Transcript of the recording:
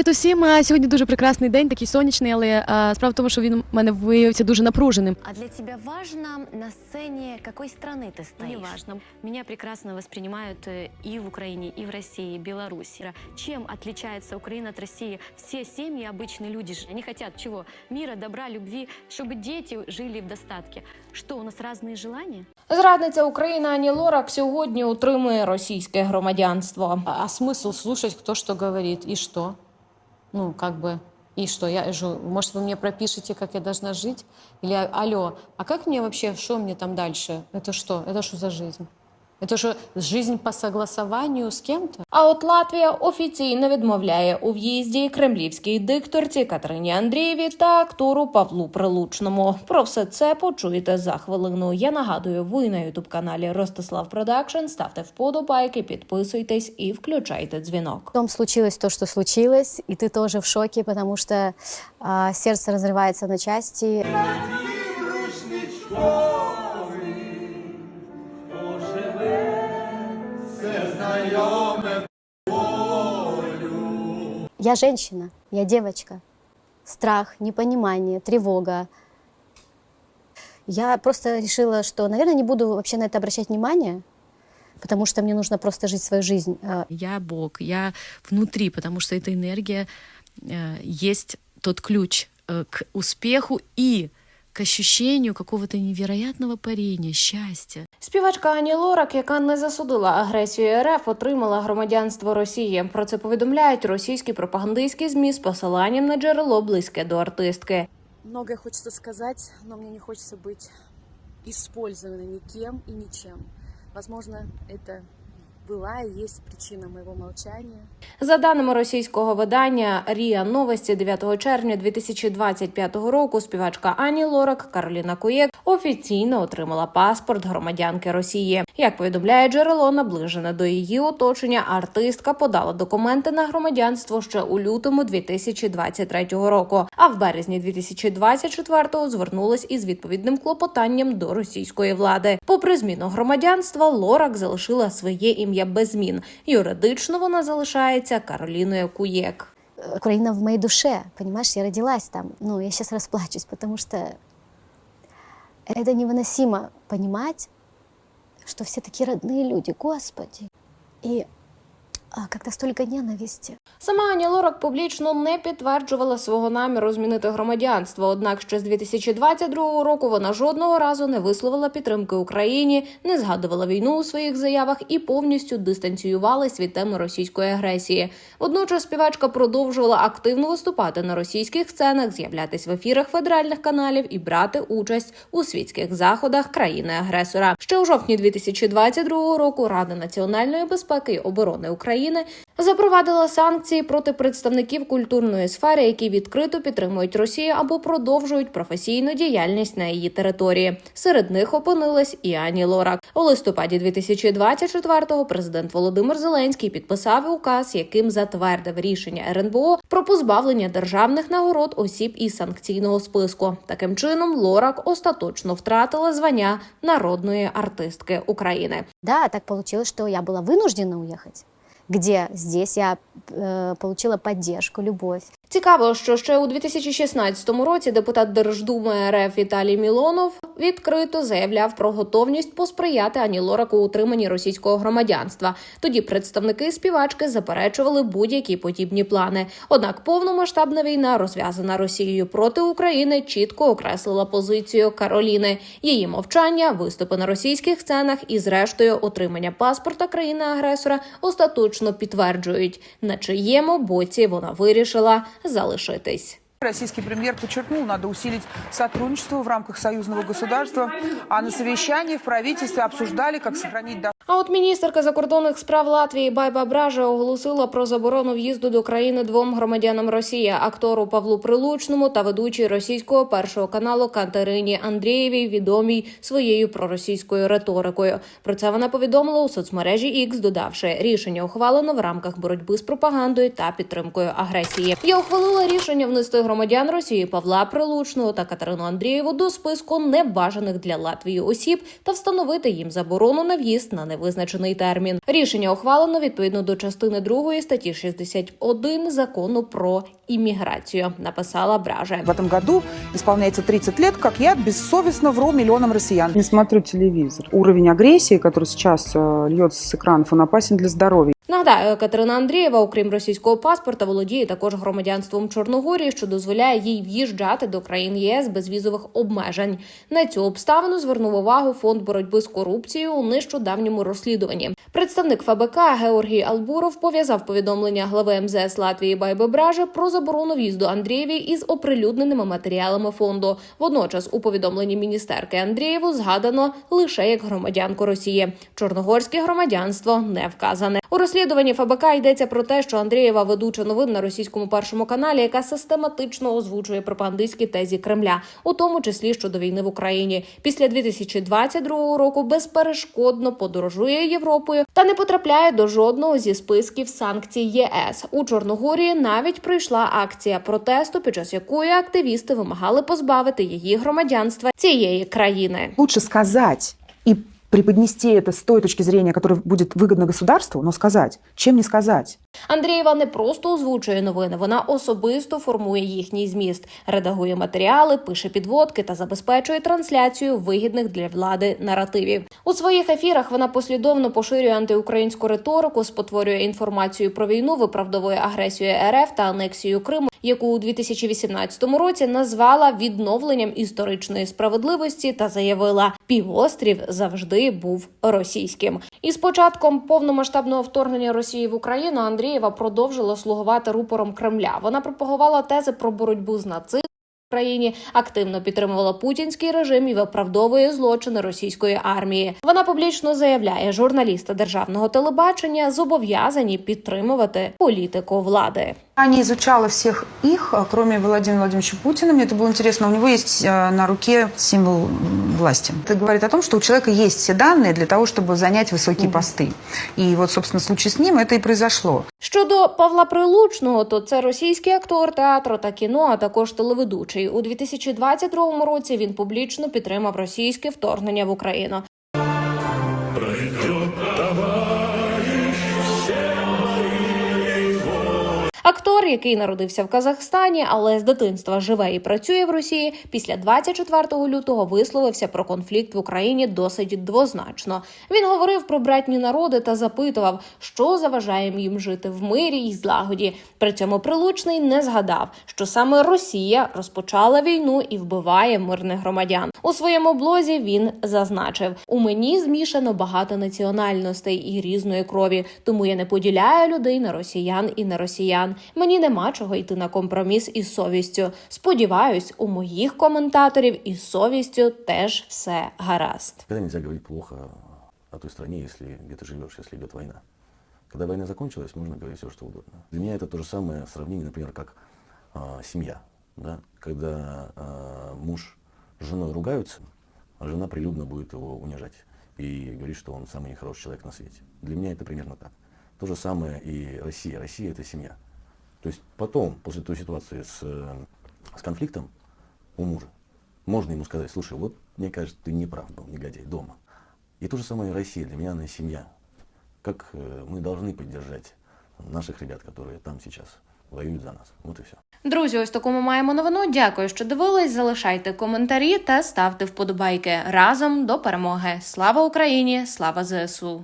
Привіт усім. А, Сьогодні дуже прекрасний день, такий сонячний, але а, справа в тому, що він у мене виявився дуже напруженим. А для тебя важно на сцене какой страны ты стоишь? Неважно. Меня прекрасно воспринимают э, и в Украине, и в России, и Беларуси. Чем отличается Украина от России? Все семьи, обычные люди, же, они хотят чего? Мира, добра, любви, чтобы дети жили в достатке. Что, у нас разные желания? Зрадниця України Ані Лорак сьогодні отримує російське громадянство. А, а смысл слушать, кто что говорит и что? Ну, как бы, и что? Я же, может, вы мне пропишете, как я должна жить? Или, алло, а как мне вообще, что мне там дальше? Это что? Это что за жизнь? Это же жизнь по согласованию с кем-то? А от Латвія офіційно відмовляє у в'їзді кремлівській дикторці Катерині Андрієві та актору Павлу Прилучному. Про все це почуєте за хвилину. Я нагадую, ви на ютуб каналі Ростислав Продакшн. Ставте вподобайки, підписуйтесь і включайте дзвінок. Потом случилось то, что случилось, и ты тоже в шоке, потому что а, сердце разрывается на части. Я женщина, я девочка. Страх, непонимание, тревога. Я просто решила, что, наверное, не буду вообще на это обращать внимание, потому что мне нужно просто жить свою жизнь. А, Я Бог, я внутри, потому что эта энергия э, есть тот ключ э, к успеху и к ощущению какого-то невероятного парения, счастья. Співачка Ані Лорак, яка не засудила агресію РФ, отримала громадянство Росії. Про це повідомляють російські пропагандистські змі з посиланням на джерело близьке до артистки. Многое хочется сказать, но мне не хочется быть использованной никем и ничем. Возможно, это была и есть причина моего молчания. За даними російського видання Ріа Новості 9 червня 2025 року, співачка Ані Лорак Кароліна Куєк офіційно отримала паспорт громадянки Росії. Як повідомляє джерело, наближене до її оточення, артистка подала документи на громадянство ще у лютому 2023 року. А в березні 2024 звернулась із відповідним клопотанням до російської влади. Попри зміну громадянства, Лорак залишила своє ім'я без змін. Юридично вона залишається Кароліною Куєк. Украина в моей душе, понимаешь, я родилась там. Ну, я сейчас расплачусь, потому что это невыносимо понимать, что все такие родные люди, Господи. И а, как-то столько ненависти. Сама Аня Лорак публічно не підтверджувала свого наміру змінити громадянство. Однак ще з 2022 року вона жодного разу не висловила підтримки Україні, не згадувала війну у своїх заявах і повністю дистанціювалась від теми російської агресії. Водночас співачка продовжувала активно виступати на російських сценах, з'являтись в ефірах федеральних каналів і брати участь у світських заходах країни-агресора. Ще у жовтні 2022 року Рада національної безпеки і оборони України запровадила санкції проти представників культурної сфери, які відкрито підтримують Росію або продовжують професійну діяльність на її території. Серед них опинилась і Ані Лорак. У листопаді 2024-го президент Володимир Зеленський підписав указ, яким затвердив рішення РНБО про позбавлення державних нагород осіб із санкційного списку. Таким чином, Лорак остаточно втратила звання народної артистки України. Да, так получилось, что я была вынуждена уехать. Где здесь я э, получила поддержку, любовь. Цікаво, що ще у 2016 році депутат Держдуми РФ Віталій Мілонов відкрито заявляв про готовність посприяти Ані Лорак у утриманні російського громадянства. Тоді представники співачки заперечували будь-які подібні плани. Однак повномасштабна війна, розв'язана Росією проти України, чітко окреслила позицію Кароліни. Її мовчання, виступи на російських сценах і, зрештою, отримання паспорта країни-агресора остаточно підтверджують, на чиєму боці вона вирішила залишитись. Российский премьер подчеркнул, надо усилить сотрудничество в рамках союзного государства, а на совещании в правительстве обсуждали, как сохранить А от міністерка закордонних справ Латвії Байба Бража оголосила про заборону в'їзду до країни двом громадянам Росії актору Павлу Прилучному та ведучій російського першого каналу Катерині Андрієвій, відомій своєю проросійською риторикою. Про це вона повідомила у соцмережі X, додавши рішення ухвалено в рамках боротьби з пропагандою та підтримкою агресії. Я ухвалила рішення внести громадян Росії Павла Прилучного та Катерину Андрієву до списку небажаних для Латвії осіб та встановити їм заборону на в'їзд на невизначений невизначений термін. Рішення ухвалено відповідно до частини 2 статті 61 закону про імміграцію. Написала Браже. В этом году исполняется 30 лет, как я бессовестно вру миллионам россиян. Не смотрю телевизор. Уровень агрессии, который сейчас э, льется с экранов, он опасен для здоровья. Нагадаю, Катерина Андрієва, окрім російського паспорта, володіє також громадянством Чорногорії, що дозволяє їй в'їжджати до країн ЄС без візових обмежень. На цю обставину звернув увагу фонд боротьби з корупцією у нещодавньому розслідуванні. Представник ФБК Георгій Албуров пов'язав повідомлення глави МЗС Латвії Байби Бражи про заборону в'їзду Андрієві із оприлюдненими матеріалами фонду. Водночас у повідомленні міністерки Андрієву згадано лише як громадянку Росії. Чорногорське громадянство не вказане. У розслідуванні ФБК йдеться про те, що Андрієва ведуча новин на російському першому каналі, яка систематично озвучує пропагандистські тезі Кремля, у тому числі щодо війни в Україні. Після 2022 року безперешкодно подорожує Європою та не потрапляє до жодного зі списків санкцій ЄС. У Чорногорії навіть пройшла акція протесту, під час якої активісти вимагали позбавити її громадянства цієї країни. лучше сказать и преподнести это с той точки зрения, которая будет выгодна государству, но сказать, чем не сказать. Андрієва не просто озвучує новини, вона особисто формує їхній зміст, редагує матеріали, пише підводки та забезпечує трансляцію вигідних для влади наративів. У своїх ефірах вона послідовно поширює антиукраїнську риторику, спотворює інформацію про війну, виправдовує агресію РФ та анексію Криму, яку у 2018 році назвала відновленням історичної справедливості та заявила, півострів завжди був російським. І з початком повномасштабного вторгнення Росії в Україну Андрієва продовжила слугувати рупором Кремля. Вона пропагувала тези про боротьбу з нацизмом. Країні активно підтримувала путінський режим і виправдовує злочини російської армії. Вона публічно заявляє, журналісти державного телебачення зобов'язані підтримувати політику влади Я не изучала всех их, а, кроме Владимира Владимировича Путина. Мне это было интересно. У него есть э, на руке символ м, власти. Это говорит о том, что у человека есть все данные для того, чтобы занять высокие посты. И вот, собственно, в случае с ним это и произошло. Щодо Павла Прилучного, то це російський актор театру та кіно, а також телеведучий. У 2022 році він публічно підтримав російське вторгнення в Україну. Актор, який народився в Казахстані, але з дитинства живе і працює в Росії, після 24 лютого висловився про конфлікт в Україні досить двозначно. Він говорив про братні народи та запитував, що заважає їм жити в мирі і злагоді. При цьому прилучний не згадав, що саме Росія розпочала війну і вбиває мирних громадян. У своєму блозі він зазначив: у мені змішано багато національностей і різної крові, тому я не поділяю людей на росіян і на росіян Мені нема чого йти на компроміс із совістю. Сподіваюсь, у моїх коментаторів із совістю теж все гаразд. Никогда нельзя говорить плохо о той стране, если где ты живешь, если идет война. Когда война закончилась, можно говорить все, что угодно. Для меня это то же самое сравнение, например, как а, семья. Да? Когда а, муж с женой ругаются, а жена прилюдно будет его унижать и говорит, что он самый нехороший человек на свете. Для меня это примерно так. То же самое и Россия. Россия – это семья. То есть потом, после той ситуации с, э, с конфликтом у мужа, можно ему сказать, слушай, вот мне кажется, ты не прав был, негодяй, дома. И то же самое и Россия, для меня она семья. Как э, мы должны поддержать наших ребят, которые там сейчас воюют за нас. Вот и все. Друзі, ось таку ми маємо новину. Дякую, що дивились. Залишайте коментарі та ставте вподобайки разом до перемоги. Слава Україні! Слава ЗСУ!